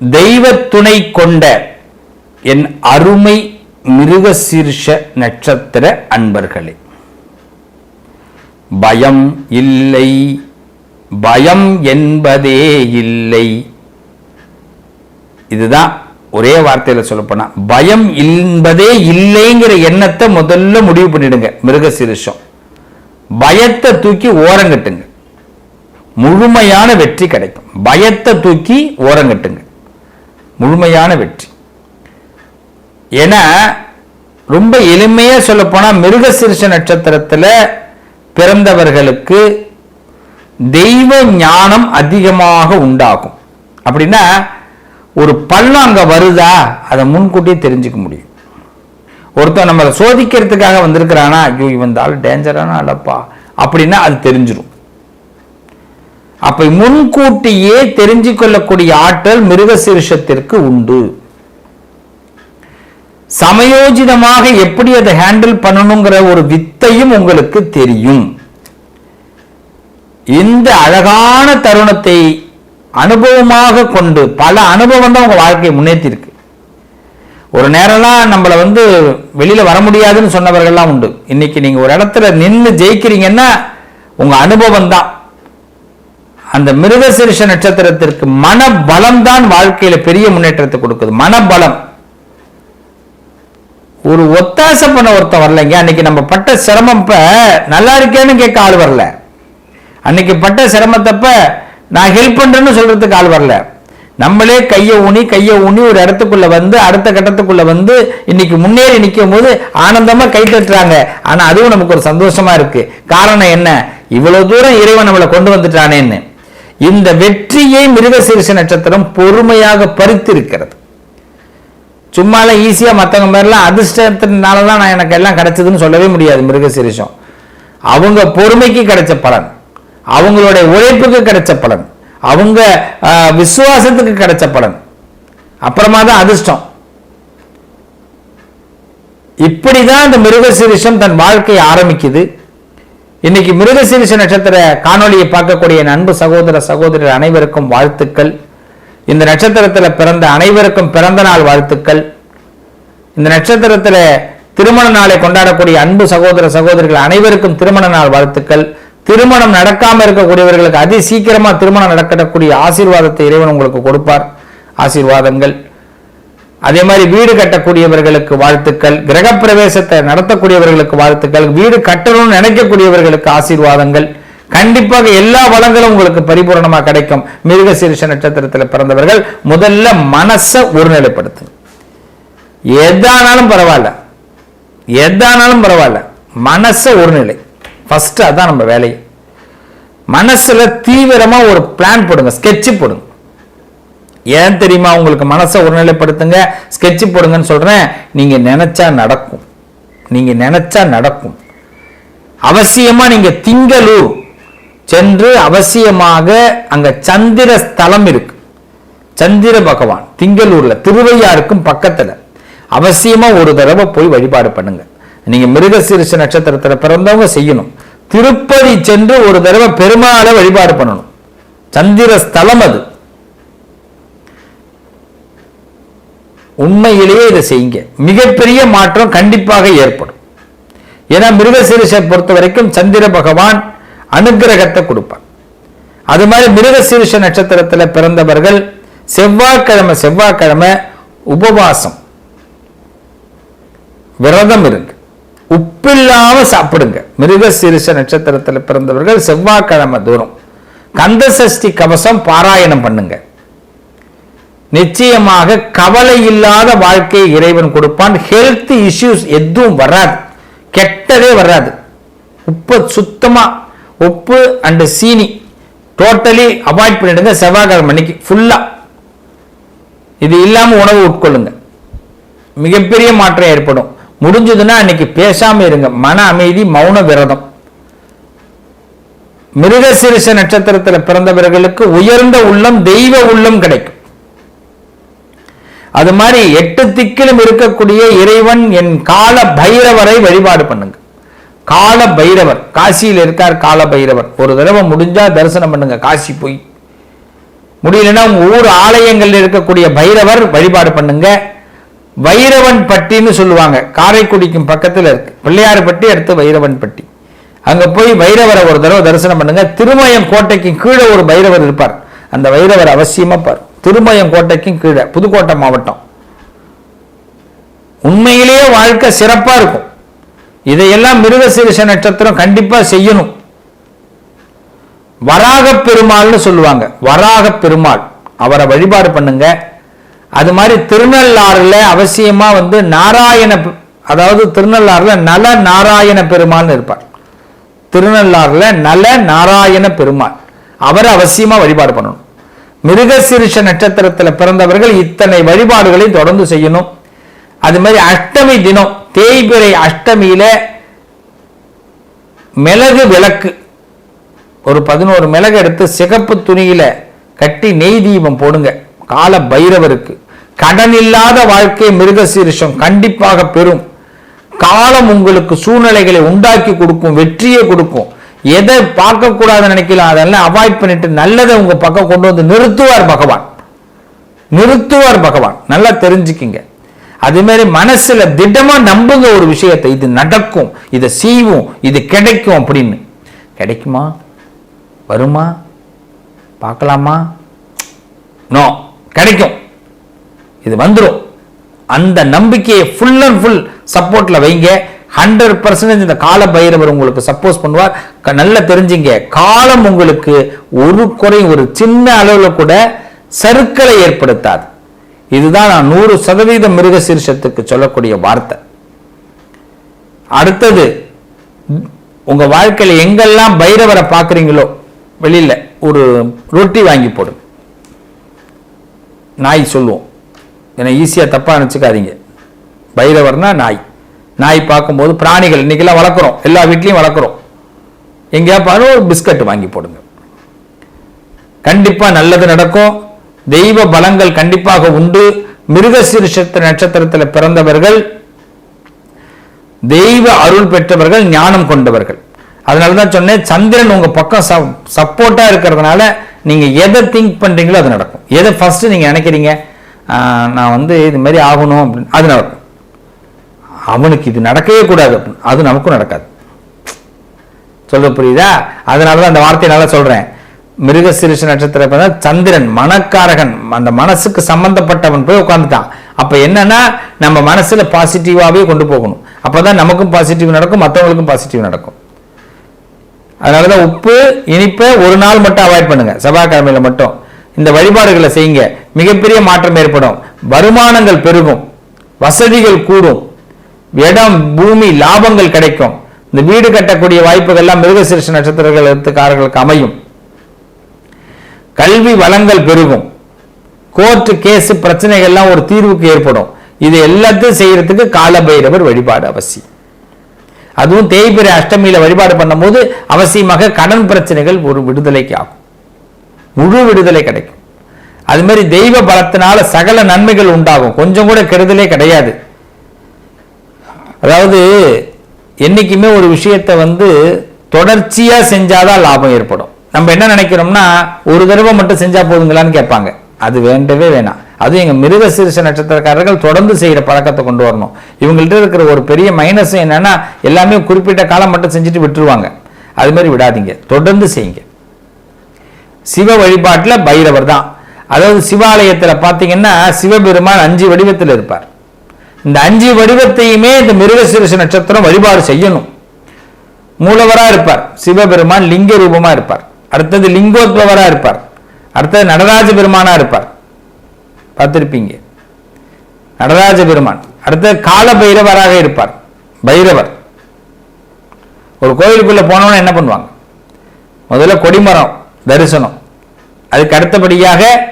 தெய்வ துணை கொண்ட என் அருமை மிருகசீர்ஷ நட்சத்திர அன்பர்களே பயம் இல்லை பயம் என்பதே இல்லை. இதுதான் ஒரே வார்த்தையில சொல்லப்போனா பயம் என்பதே இல்லைங்கிற எண்ணத்தை முதல்ல முடிவு பண்ணிடுங்க மிருகசீரிஷம். பயத்தை தூக்கி ஓரங்கட்டுங்க. முழுமையான வெற்றி கிடைக்கும். பயத்தை தூக்கி ஓரங்கட்டுங்க. முழுமையான வெற்றி. ஏன்னா ரொம்ப எளிமையாக சொல்ல போனா மிருகசிருஷ பிறந்தவர்களுக்கு தெய்வ ஞானம் அதிகமாக உண்டாகும். அப்படின்னா ஒரு பள்ளம் அங்கே வருதா? அதை முன்கூட்டியே தெரிஞ்சுக்க முடியும். ஒருத்தன் நம்மளை சோதிக்கிறதுக்காக வந்திருக்கிறானா? ஐயோ இவன் ஆள் டேஞ்சரான ஆளப்பா. அப்படின்னா அது தெரிஞ்சிடும் அப்ப முன்கூட்டியே தெரிஞ்சு கொள்ளக்கூடிய ஆற்றல் மிருகசீர்ஷத்திற்கு உண்டு. சமயோஜிதமாக எப்படி அதை ஹேண்டில் பண்ணணுங்கிற ஒரு வித்தையும் உங்களுக்கு தெரியும். இந்த அழகான தருணத்தை அனுபவமாக கொண்டு பல அனுபவம் தான் உங்க வாழ்க்கையை முன்னேற்றிருக்கு. ஒரு நேரம்லாம் நம்மளை வந்து வெளியில வர முடியாதுன்னு சொன்னவர்கள்லாம் உண்டு. இன்னைக்கு நீங்க ஒரு இடத்துல நின்று ஜெயிக்கிறீங்கன்னா உங்க அனுபவம் தான். அந்த மிருகசீரிஷ நட்சத்திரத்திற்கு மனபலம் தான் வாழ்க்கையில பெரிய முன்னேற்றத்தை கொடுக்குது. மனபலம். ஒரு ஒத்தாசை பண்ண ஒருத்தன் வரலைங்க. அன்னைக்கு நம்ம பட்ட சிரமம் நல்லா இருக்கேன்னு கேட்க ஆள் வரல. அன்னைக்கு பட்ட சிரமத்தப்ப நான் ஹெல்ப் பண்றேன்னு சொல்றதுக்கு ஆள் வரல. நம்மளே கையை ஊனி கையை ஊனி ஒரு இடத்துக்குள்ள வந்து அடுத்த கட்டத்துக்குள்ள வந்து இன்னைக்கு முன்னேறி நிற்கும் போது ஆனந்தமா கை தட்டுறாங்க. ஆனா அதுவும் நமக்கு ஒரு சந்தோஷமா இருக்கு. காரணம் என்ன? இவ்வளவு தூரம் இறைவன் நம்மளை கொண்டு வந்துட்டானேன்னு. இந்த வெற்றியை மிருகசீரிஷ நட்சத்திரம் பொறுமையாக பறித்திருக்கிறது. சும்மால ஈஸியா மத்தவங்க மாதிரிலாம் அதிர்ஷ்டத்தினால தான் நான் எனக்கு எல்லாம் கிடைச்சதுன்னு சொல்லவே முடியாது மிருகசீரிஷம் அவங்க பொறுமைக்கு கிடைச்ச பலன். அவங்களுடைய உழைப்புக்கு கிடைச்ச பலன். அவங்க ஆஹ், விசுவாசத்துக்கு கிடைச்ச பலன். அப்புறமா தான் அதிர்ஷ்டம். இப்படிதான் இந்த மிருகசீரிஷம் தன் வாழ்க்கையை ஆரம்பிக்குது. இன்னைக்கு மிருகசீரிஷ நட்சத்திர காணொளியை பார்க்கக்கூடிய அன்பு சகோதர சகோதரர் அனைவருக்கும் வாழ்த்துக்கள். இந்த நட்சத்திரத்தில் பிறந்த அனைவருக்கும் பிறந்த நாள் வாழ்த்துக்கள். இந்த நட்சத்திரத்தில் திருமண நாளை கொண்டாடக்கூடிய அன்பு சகோதர சகோதரிகள் அனைவருக்கும் திருமண நாள் வாழ்த்துக்கள். திருமணம் நடக்காம இருக்கக்கூடியவர்களுக்கு அதி சீக்கிரமா திருமணம் நடக்கக்கூடிய ஆசீர்வாதத்தை இறைவன் உங்களுக்கு கொடுப்பார். ஆசீர்வாதங்கள். அதே மாதிரி வீடு கட்டக்கூடியவர்களுக்கு வாழ்த்துக்கள் கிரகப்பிரவேசத்தை நடத்தக்கூடியவர்களுக்கு வாழ்த்துக்கள் வீடு கட்டணும்னு நினைக்கக்கூடியவர்களுக்கு ஆசீர்வாதங்கள். கண்டிப்பாக எல்லா வளங்களும் உங்களுக்கு பரிபூரணமா கிடைக்கும். மிருகசீரிஷ நட்சத்திரத்தில் பிறந்தவர்கள் முதல்ல மனசை ஒருநிலைப்படுத்து எதானாலும் பரவாயில்ல. எதானாலும் பரவாயில்ல. மனசை ஒருநிலை. ஃபஸ்ட்டு அதான் நம்ம வேலை மனசுல தீவிரமா ஒரு பிளான் போடுங்க ஸ்கெட்ச் போடுங்க. ஏன் தெரியுமா? உங்களுக்கு மனசை ஒருநிலைப்படுத்துங்க ஸ்கெட்ச் போடுங்கன்னு சொல்கிறேன் நீங்கள் நினச்சா நடக்கும். நீங்கள் நினச்சா நடக்கும். அவசியமாக நீங்கள் திங்களூர் சென்று அவசியமாக அங்கே சந்திர ஸ்தலம் இருக்கு. சந்திர பகவான் திங்களூரில் திருவையாருக்கும் பக்கத்தில். அவசியமாக ஒரு தடவை போய் வழிபாடு பண்ணுங்க. நீங்கள் மிருகசீரிஷ நட்சத்திரத்தில் பிறந்தவங்க செய்யணும். திருப்பதி சென்று ஒரு தடவை பெருமாளை வழிபாடு பண்ணணும். சந்திர ஸ்தலம் அது. உண்மையிலேயே இதை செய்யுங்க. மிகப்பெரிய மாற்றம் கண்டிப்பாக ஏற்படும். ஏன்னா மிருகசீரிஷை பொறுத்த வரைக்கும் சந்திர பகவான் அனுக்கிரகத்தை கொடுப்பார். அது மாதிரி மிருகசீரிஷ நட்சத்திரத்தில் பிறந்தவர்கள் செவ்வாய்க்கிழமை செவ்வாய்க்கிழமை உபவாசம். விரதம் இருங்க. உப்பில்லாம சாப்பிடுங்க. மிருகசீரிஷ நட்சத்திரத்தில் பிறந்தவர்கள் செவ்வாய்க்கிழமை தூரம் கந்த சஷ்டி கவசம் பாராயணம் பண்ணுங்க. நிச்சயமாக கவலை இல்லாத வாழ்க்கையை இறைவன் கொடுப்பான். ஹெல்த் இஷ்யூஸ் எதுவும் வராது. கெட்டதே வராது. உப்பு சுத்தமாக உப்பு அண்டு சீனி. டோட்டலி அவாய்ட் பண்ணிடுங்க செவ்வாய்க்கிழமை அன்னைக்கு ஃபுல்லா இது இல்லாமல் உணவு உட்கொள்ளுங்க. மிகப்பெரிய மாற்றம் ஏற்படும். முடிஞ்சதுன்னா அன்னைக்கு பேசாமல் இருங்க. மன அமைதி மௌன விரதம். மிருகசிரிச நட்சத்திரத்தில் பிறந்தவர்களுக்கு உயர்ந்த உள்ளம் தெய்வ உள்ளம் கிடைக்கும். அது மாதிரி எட்டு திக்கிலும் இருக்கக்கூடிய இறைவன் என் கால பைரவரை வழிபாடு பண்ணுங்க. கால பைரவர் காசியில் இருக்கார் கால பைரவர் ஒரு தடவை முடிஞ்சா தரிசனம் பண்ணுங்க. காசி போய். முடியலன்னா உங்க ஊர் ஆலயங்களில் இருக்கக்கூடிய பைரவர் வழிபாடு பண்ணுங்க. வைரவன் பட்டின்னு சொல்லுவாங்க. காரைக்குடிக்கும் பக்கத்தில் இருக்கு. பிள்ளையார்பட்டி அடுத்து வைரவன் பட்டி. அங்க போய் வைரவரை ஒரு தடவை தரிசனம் பண்ணுங்க. திருமயம் கோட்டைக்கும் கீழே ஒரு பைரவர் இருப்பார். அந்த வைரவர் அவசியமா பார். திருமயங்கோட்டைக்கும் கீழே புதுக்கோட்டை மாவட்டம். உண்மையிலேயே வாழ்க்கை சிறப்பா இருக்கும். இதையெல்லாம் மிருகசீரிஷ நட்சத்திரம் கண்டிப்பா செய்யணும். வராக பெருமாள்னு சொல்லுவாங்க. வராக பெருமாள். அவரை வழிபாடு பண்ணுங்க. அது மாதிரி திருநள்ளாறுல அவசியமா வந்து நாராயண அதாவது திருநள்ளாறுல நல நாராயண பெருமாள்னு இருப்பார். திருநள்ளாறுல நல நாராயண பெருமாள். அவரை அவசியமா வழிபாடு பண்ணணும். மிருகசீரிஷ நட்சத்திரத்துல பிறந்தவர்கள் இத்தனை வழிபாடுகளை தொடர்ந்து செய்யணும். அது மாதிரி அஷ்டமி தினம் தேய்பிறை அஷ்டமியில மிளகு விளக்கு. ஒரு பதினோரு மிளகு எடுத்து சிகப்பு துணியில கட்டி நெய் தீபம் போடுங்க. கால பைரவருக்கு. கடன் இல்லாத வாழ்க்கை மிருகசீரிஷம் கண்டிப்பாக பெறும். காலம் உங்களுக்கு சூழ்நிலைகளை உண்டாக்கி கொடுக்கும் வெற்றியை கொடுக்கும். எதை பார்க்கக்கூடாதுன்னு நினைக்கலாம் அதெல்லாம் அவாய்ட் பண்ணிட்டு நல்லதை உங்க பக்கம் கொண்டு வந்து நிறுத்துவார் பகவான். நிறுத்துவார் பகவான். நல்லா தெரிஞ்சுக்கிங்க. அது மாதிரி மனசுல திடமா நம்புங்க ஒரு விஷயத்தை. இது நடக்கும் இதை செய்வோம் இது கிடைக்கும் அப்படின்னு. கிடைக்குமா? வருமா? பார்க்கலாமா? நோ கிடைக்கும். இது வந்துடும் அந்த நம்பிக்கையை ஃபுல் அண்ட் ஃபுல் சப்போர்ட்ல வைங்க. ஹண்ட்ரட் பர்சன்டேஜ் இந்த கால பைரவர் உங்களுக்கு சப்போஸ் பண்ணுவார். நல்லா தெரிஞ்சுங்க. காலம் உங்களுக்கு ஒரு குறை ஒரு சின்ன அளவில் கூட சருக்களை ஏற்படுத்தாது. இதுதான் நான் நூறு சதவீதம் மிருக சீர்ஷத்துக்கு சொல்லக்கூடிய வார்த்தை. அடுத்தது உங்க வாழ்க்கையில் எங்கெல்லாம் பைரவரை பார்க்குறீங்களோ வெளியில ஒரு ரொட்டி வாங்கி போடும் நாய் சொல்லுவோம். ஏன்னா ஈஸியாக தப்பாக நினச்சிக்காதீங்க. பைரவர்னா நாய். நாய் பார்க்கும்போது பிராணிகள் இன்னைக்கெல்லாம் வளர்க்குறோம். எல்லா வீட்லேயும் வளர்க்குறோம். எங்கேயா பாரு ஒரு பிஸ்கட் வாங்கி போடுங்க. கண்டிப்பா நல்லது நடக்கும். தெய்வ பலங்கள் கண்டிப்பாக உண்டு. மிருகசீரிஷத்து நட்சத்திரத்தில் பிறந்தவர்கள் தெய்வ அருள் பெற்றவர்கள் ஞானம் கொண்டவர்கள். அதனால தான் சொன்னேன் சந்திரன் உங்க பக்கம் சப்போர்ட்டா இருக்கிறதுனால நீங்க எதை திங்க் பண்றீங்களோ அது நடக்கும். எதை ஃபர்ஸ்ட் நீங்க நினைக்கிறீங்க ஆஹ், நான் வந்து இது மாதிரி ஆகணும் அப்படின்னு. அது நடக்கும். அவனுக்கு இது நடக்கவே கூடாது அது நமக்கும் நடக்காது. சொல்ல புரியுதா? அதனால தான் அந்த வார்த்தையை நல்லா சொல்கிறேன் மிருகசிருஷ நட்சத்திரம் சந்திரன் மனக்காரகன் அந்த மனசுக்கு சம்பந்தப்பட்டவன் போய் உட்கார்ந்துட்டான். அப்ப என்னன்னா நம்ம மனசுல பாசிட்டிவாகவே கொண்டு போகணும். அப்பதான் நமக்கும் பாசிட்டிவ் நடக்கும் மற்றவங்களுக்கும் பாசிட்டிவ் நடக்கும். அதனாலதான் உப்பு இனிப்பை ஒரு நாள் மட்டும் அவாய்ட் பண்ணுங்க. செவ்வாய்க்கிழமையில் மட்டும். இந்த வழிபாடுகளை செய்யுங்க. மிகப்பெரிய மாற்றம் ஏற்படும். வருமானங்கள் பெருகும். வசதிகள் கூடும். இடம் பூமி லாபங்கள் கிடைக்கும். இந்த வீடு கட்டக்கூடிய வாய்ப்புகள்லாம் நட்சத்திரங்கள் நட்சத்திரக்காரர்களுக்கு அமையும். கல்வி வளங்கள் பெருகும். கோர்ட்டு கேஸ் பிரச்சனைகள்லாம் ஒரு தீர்வுக்கு ஏற்படும். இது எல்லாத்தையும் செய்யறதுக்கு காலபைரவர் வழிபாடு அவசியம். அதுவும் தேய்பிரை அஷ்டமியில வழிபாடு பண்ணும்போது அவசியமாக கடன் பிரச்சனைகள் ஒரு விடுதலைக்கு ஆகும். முழு விடுதலை கிடைக்கும். அது மாதிரி தெய்வ பலத்தினால சகல நன்மைகள் உண்டாகும். கொஞ்சம் கூட கெடுதலே கிடையாது. அதாவது என்னைக்குமே ஒரு விஷயத்தை வந்து தொடர்ச்சியா செஞ்சாதான் லாபம் ஏற்படும். நம்ம என்ன நினைக்கிறோம்னா ஒரு தடவை மட்டும் செஞ்சா போதுங்களான்னு கேட்பாங்க. அது வேண்டவே வேணாம். அதுவும் எங்க மிருக சீரிச நட்சத்திரக்காரர்கள் தொடர்ந்து செய்யற பழக்கத்தை கொண்டு வரணும். இவங்கள்ட்ட இருக்கிற ஒரு பெரிய மைனஸ் என்னன்னா எல்லாமே குறிப்பிட்ட காலம் மட்டும் செஞ்சுட்டு விட்டுருவாங்க. அது மாதிரி விடாதீங்க. தொடர்ந்து செய்யுங்க. சிவ வழிபாட்டுல பைரவர் தான். அதாவது சிவாலயத்துல பாத்தீங்கன்னா சிவபெருமான் அஞ்சு வடிவத்தில் இருப்பார். இந்த அஞ்சு வடிவத்தையுமே இந்த மிருகசீரிஷ நட்சத்திரம் வழிபாடு செய்யணும். மூலவரா இருப்பார். சிவபெருமான் லிங்க ரூபமா இருப்பார். அடுத்தது லிங்கோத்பவராக இருப்பார். அடுத்தது நடராஜ பெருமானாக இருப்பார். பார்த்திருப்பீங்க. நடராஜ பெருமான். அடுத்தது கால பைரவராக இருப்பார். பைரவர். ஒரு கோயிலுக்குள்ளே போனோம்னா என்ன பண்ணுவாங்க? முதல்ல கொடிமரம் தரிசனம். அதுக்கு அடுத்தபடியாக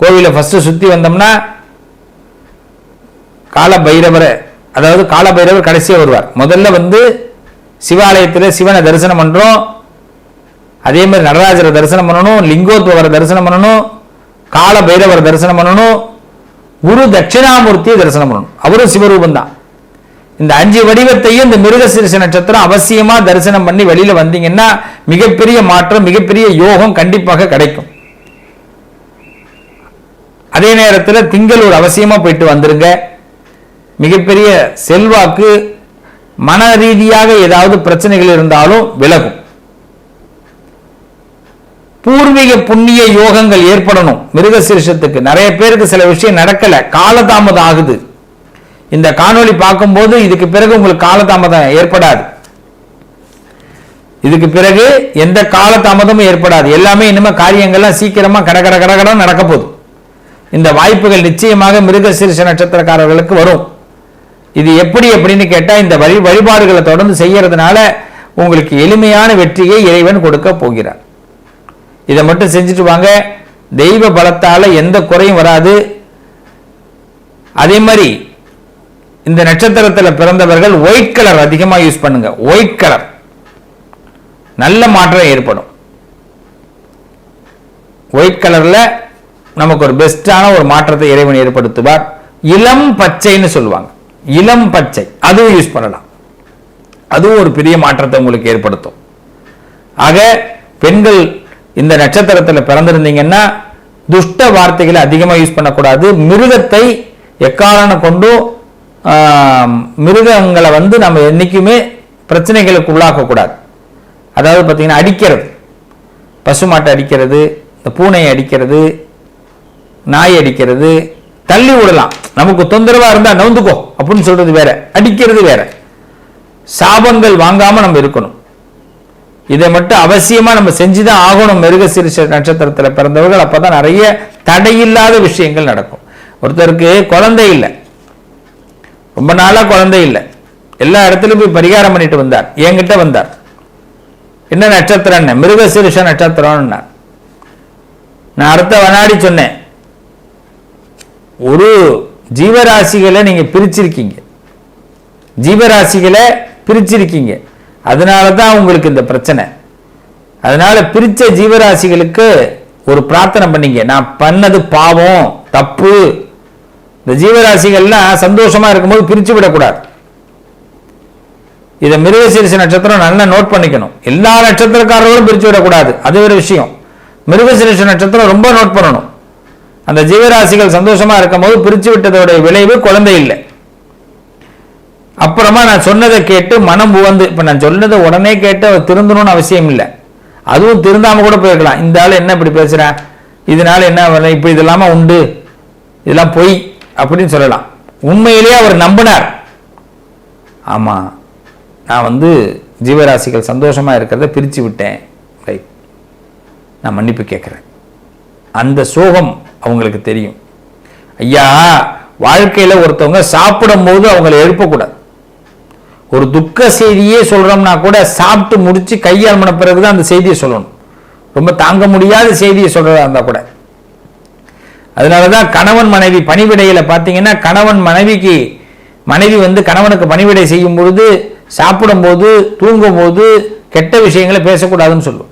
கோவிலை ஃபஸ்ட்டு சுத்தி வந்தோம்னா கால பைரவரை அதாவது கால பைரவர் கடைசியாக வருவார். முதல்ல வந்து சிவாலயத்தில் சிவனை தரிசனம் பண்ணுறோம் அதே மாதிரி நடராஜரை தரிசனம் பண்ணணும் லிங்கோத்பவரை தரிசனம் பண்ணணும் கால பைரவரை தரிசனம் பண்ணணும் குரு தட்சிணாமூர்த்தியை தரிசனம் பண்ணணும். அவரும் சிவரூபம் தான் இந்த அஞ்சு வடிவத்தையும் இந்த மிருகசீரிச நட்சத்திரம் அவசியமாக தரிசனம் பண்ணி வெளியில் வந்தீங்கன்னா மிகப்பெரிய மாற்றம் மிகப்பெரிய யோகம் கண்டிப்பாக கிடைக்கும். அதே நேரத்தில் திங்களூர் அவசியமாக போயிட்டு வந்துருங்க. மிகப்பெரிய செல்வாக்கு மன ரீதியாக ஏதாவது பிரச்சனைகள் இருந்தாலும் விலகும். பூர்வீக புண்ணிய யோகங்கள் ஏற்படணும். மிருகசீரிஷத்துக்கு நிறைய பேருக்கு சில விஷயம் நடக்கல. காலதாமதம் ஆகுது. இந்த காணொளி பார்க்கும்போது இதுக்கு பிறகு உங்களுக்கு காலதாமதம் ஏற்படாது. இதுக்கு பிறகு எந்த காலதாமதமும் ஏற்படாது. எல்லாமே இனிமே காரியங்கள்லாம் சீக்கிரமா கடகட கடகடம் நடக்க போகுது. இந்த வாய்ப்புகள் நிச்சயமாக மிருகசீரிஷ நட்சத்திரக்காரர்களுக்கு வரும். இது எப்படி அப்படின்னு கேட்டால் இந்த வழி வழிபாடுகளை தொடர்ந்து செய்யறதுனால உங்களுக்கு எளிமையான வெற்றியை இறைவன் கொடுக்க போகிறார். இதை மட்டும் செஞ்சுட்டு வாங்க. தெய்வ பலத்தால் எந்த குறையும் வராது. அதே மாதிரி இந்த நட்சத்திரத்தில் பிறந்தவர்கள் ஒயிட் கலர் அதிகமாக யூஸ் பண்ணுங்க. ஒயிட் கலர் நல்ல மாற்றம் ஏற்படும். ஒயிட் கலரில் நமக்கு ஒரு பெஸ்டான ஒரு மாற்றத்தை இறைவன் ஏற்படுத்துவார். இளம் பச்சைன்னு சொல்லுவாங்க. இளம் பச்சை அதுவும் யூஸ் பண்ணலாம். அதுவும் ஒரு பெரிய மாற்றத்தை உங்களுக்கு ஏற்படுத்தும். ஆக பெண்கள் இந்த நட்சத்திரத்தில் பிறந்திருந்தீங்கன்னா துஷ்ட வார்த்தைகளை அதிகமாக யூஸ் பண்ணக்கூடாது. மிருகத்தை எக்காரணம் கொண்டும் மிருகங்களை வந்து நம்ம என்றைக்குமே பிரச்சனைகளுக்கு உள்ளாக்கக்கூடாது. அதாவது பார்த்தீங்கன்னா அடிக்கிறது. பசுமாட்டை அடிக்கிறது இந்த பூனையை அடிக்கிறது நாய் அடிக்கிறது தள்ளி விடலாம். நமக்கு தொந்தரவா இருந்தா நவுந்துக்கோ. அப்படின்னு சொல்றது வேற. அடிக்கிறது வேற. சாபங்கள் வாங்காம நம்ம இருக்கணும். இதை மட்டும் அவசியமா நம்ம செஞ்சுதான் ஆகணும். மிருகசீரிஷ நட்சத்திரத்தில் பிறந்தவர்கள் அப்பதான் நிறைய தடையில்லாத விஷயங்கள் நடக்கும். ஒருத்தருக்கு குழந்தை இல்லை. ரொம்ப நாளா குழந்தை இல்லை. எல்லா இடத்துலயும் போய் பரிகாரம் பண்ணிட்டு வந்தார். என்கிட்ட வந்தார். என்ன நட்சத்திரம் மிருகசீரிஷ நட்சத்திரம்னா நான் அடுத்த வனாடி சொன்னேன். ஒரு ஜீவராசிகளை நீங்கள் பிரிச்சிருக்கீங்க. ஜீவராசிகளை பிரிச்சிருக்கீங்க. அதனால தான் உங்களுக்கு இந்த பிரச்சனை. அதனால பிரித்த ஜீவராசிகளுக்கு ஒரு பிரார்த்தனை பண்ணீங்க. நான் பண்ணது பாவம் தப்பு. இந்த ஜீவராசிகள்லாம் சந்தோஷமா இருக்கும்போது பிரித்து விடக்கூடாது. இதை மிருகசீரிச நட்சத்திரம் நல்லா நோட் பண்ணிக்கணும். எல்லா நட்சத்திரக்காரர்களும் பிரித்து விடக்கூடாது. அது ஒரு விஷயம். மிருகசீரிச நட்சத்திரம் ரொம்ப நோட் பண்ணணும். அந்த ஜீவராசிகள் சந்தோஷமா இருக்கும்போது பிரிச்சு விட்டதோட விளைவு குழந்தை இல்லை. அப்புறமா நான் சொன்னதை கேட்டு மனம் உவந்து. இப்ப நான் சொன்னதை உடனே கேட்டு அவர் திருந்தணும்னு அவசியம் இல்லை. அதுவும் திருந்தாம கூட போயிருக்கலாம். இந்த ஆள் என்ன இப்படி பேசுறேன் இதனால என்ன வரல? இப்ப இதெல்லாம உண்டு. இதெல்லாம் பொய் அப்படின்னு சொல்லலாம். உண்மையிலேயே அவர் நம்பினார். ஆமா. நான் வந்து ஜீவராசிகள் சந்தோஷமா இருக்கிறத பிரிச்சு விட்டேன் ரைட். நான் மன்னிப்பு கேட்கிறேன். அந்த சோகம் அவங்களுக்கு தெரியும். ஐயா வாழ்க்கையில் ஒருத்தவங்க சாப்பிடும் போது அவங்களை எழுப்பக்கூடாது. ஒரு துக்க செய்தியே சொல்கிறோம்னா கூட சாப்பிட்டு முடித்து முடிச்சு பிறகு தான் அந்த செய்தியை சொல்லணும். ரொம்ப தாங்க முடியாத செய்தியை சொல்கிறதா இருந்தால் கூட. அதனால தான் கணவன் மனைவி பணிவிடையில் பார்த்தீங்கன்னா கணவன் மனைவிக்கு மனைவி வந்து கணவனுக்கு பணிவிடை செய்யும் பொழுது சாப்பிடும்போது தூங்கும்போது கெட்ட விஷயங்களை பேசக்கூடாதுன்னு சொல்லும்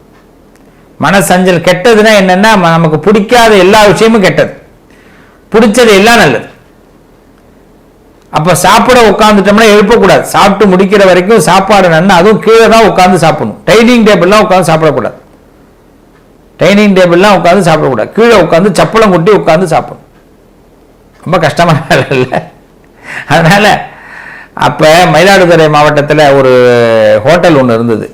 மனசஞ்சல் கெட்டதுன்னா என்னன்னா நமக்கு பிடிக்காத எல்லா விஷயமும் கெட்டது. பிடிச்சது எல்லாம் நல்லது. அப்போ சாப்பிட உட்காந்துட்டோம்னா எழுப்பக்கூடாது. சாப்பிட்டு முடிக்கிற வரைக்கும் சாப்பாடு நன்னா அதுவும் கீழே தான் உட்காந்து சாப்பிடணும். டைனிங் டேபிள்லாம் உட்காந்து சாப்பிடக்கூடாது. டைனிங் டேபிள்லாம் உட்காந்து சாப்பிடக்கூடாது. கீழே உட்காந்து சப்பளம் கொட்டி உட்காந்து சாப்பிடணும். ரொம்ப கஷ்டமான வேலை இல்லை. அதனால் அப்போ மயிலாடுதுறை மாவட்டத்தில் ஒரு ஹோட்டல் ஒன்று இருந்தது.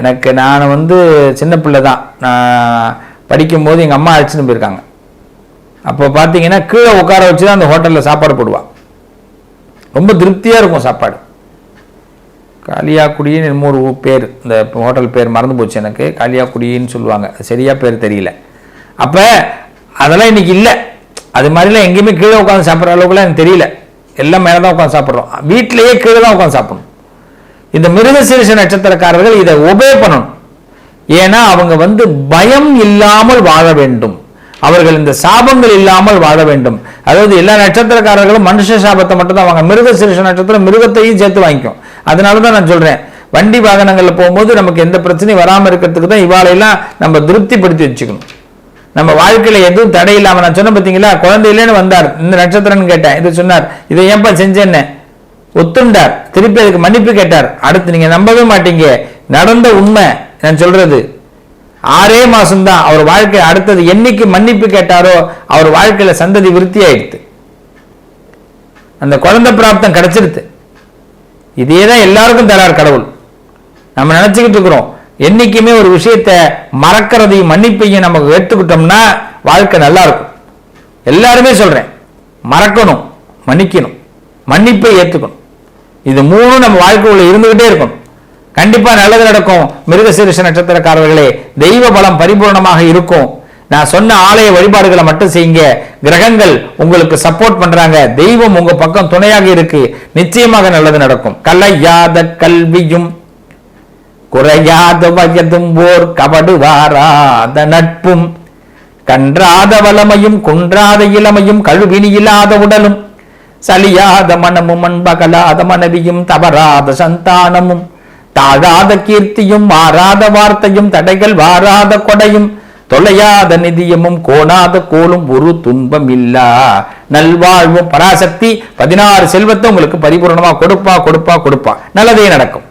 எனக்கு நான் வந்து சின்ன பிள்ளை தான். நான் படிக்கும்போது எங்கள் அம்மா அழைச்சிட்டு போயிருக்காங்க. அப்போ பார்த்தீங்கன்னா கீழே உட்கார வச்சு தான் அந்த ஹோட்டலில் சாப்பாடு போடுவான் ரொம்ப திருப்தியாக இருக்கும் சாப்பாடு. காளியாக்குடின்னு என்னமோ ஒரு பேர். இந்த ஹோட்டல் பேர் மறந்து போச்சு எனக்கு. காளியாக்குடின்னு சொல்லுவாங்க. சரியாக பேர் தெரியல. அப்போ அதெல்லாம் இன்னைக்கு இல்லை. அது மாதிரிலாம் எங்கேயுமே கீழே உட்காந்து சாப்பிட்ற அளவுக்குலாம் எனக்கு தெரியல. எல்லாம் மேலே தான் உட்காந்து சாப்பிட்றோம். வீட்டிலேயே கீழே தான் உட்காந்து சாப்பிடணும். இந்த மிருகசீரிஷ நட்சத்திரக்காரர்கள் இதை ஒபே பண்ணணும். ஏன்னா அவங்க வந்து பயம் இல்லாமல் வாழ வேண்டும். அவர்கள் இந்த சாபங்கள் இல்லாமல் வாழ வேண்டும். அதாவது எல்லா நட்சத்திரக்காரர்களும் மனுஷ சாபத்தை மட்டும் தான் வாங்க மிருகசீரிஷ நட்சத்திரம் மிருகத்தையும் சேர்த்து வாங்கிக்கும். அதனால தான் நான் சொல்றேன் வண்டி வாகனங்களில் போகும்போது நமக்கு எந்த பிரச்சனையும் வராமல் இருக்கிறதுக்கு தான் இவாளையெல்லாம் நம்ம திருப்திப்படுத்தி வச்சுக்கணும். நம்ம வாழ்க்கையில எதுவும் தடை இல்லாமல் நான் சொன்னேன் பார்த்தீங்களா குழந்தையிலேன்னு வந்தார். இந்த நட்சத்திரம்னு கேட்டேன் இதை சொன்னார் இதை ஏன்பா செஞ்சேன்னு? ஒத்துண்டார். திருப்பி அதுக்கு மன்னிப்பு கேட்டார். அடுத்து நீங்க நம்பவே மாட்டீங்க. நடந்த உண்மை நான் சொல்றது. ஆறே மாசம்தான் அவர் வாழ்க்கை அடுத்தது என்னைக்கு மன்னிப்பு கேட்டாரோ அவர் வாழ்க்கையில சந்ததி விருத்தி ஆயிடுத்து அந்த குழந்தை பிராப்தம் கிடைச்சிருது இதே தான் எல்லாருக்கும் தரார் கடவுள். நம்ம நினைச்சுக்கிட்டு இருக்கிறோம். என்னைக்குமே ஒரு விஷயத்தை மறக்கிறதையும் மன்னிப்பையும் நம்ம எடுத்துக்கிட்டோம்னா வாழ்க்கை நல்லா இருக்கும். எல்லாருமே சொல்றேன். மறக்கணும். மன்னிக்கணும். மன்னிப்பை ஏத்துக்கணும். இது மூணும் நம்ம வாழ்க்கைக்குள்ள இருந்துகிட்டே இருக்கணும் கண்டிப்பா நல்லது நடக்கும். மிருகசீரிஷ நட்சத்திரக்காரர்களே தெய்வ பலம் பரிபூர்ணமாக இருக்கும். நான் சொன்ன ஆலய வழிபாடுகளை மட்டும் செய்யுங்க. கிரகங்கள் உங்களுக்கு சப்போர்ட் பண்றாங்க. தெய்வம் உங்க பக்கம் துணையாக இருக்கு. நிச்சயமாக நல்லது நடக்கும். கலையாத கல்வியும் குறையாத வயதும் ஓர் கபடு வாராத நட்பும் கன்றாத வளமையும் குன்றாத இளமையும் கழுவினி இல்லாத உடலும் சலியாத மனமும் அன்பகலாத மனைவியும் தவறாத சந்தானமும். தாழாத கீர்த்தியும் மாறாத வார்த்தையும் தடைகள் வாராத கொடையும் தொலையாத நிதியமும் கோணாத கோலும் ஒரு துன்பம் இல்லா நல்வாழ்வும் பராசக்தி பதினாறு செல்வத்தை உங்களுக்கு பரிபூர்ணமா கொடுப்பா கொடுப்பா கொடுப்பா. நல்லதே நடக்கும்.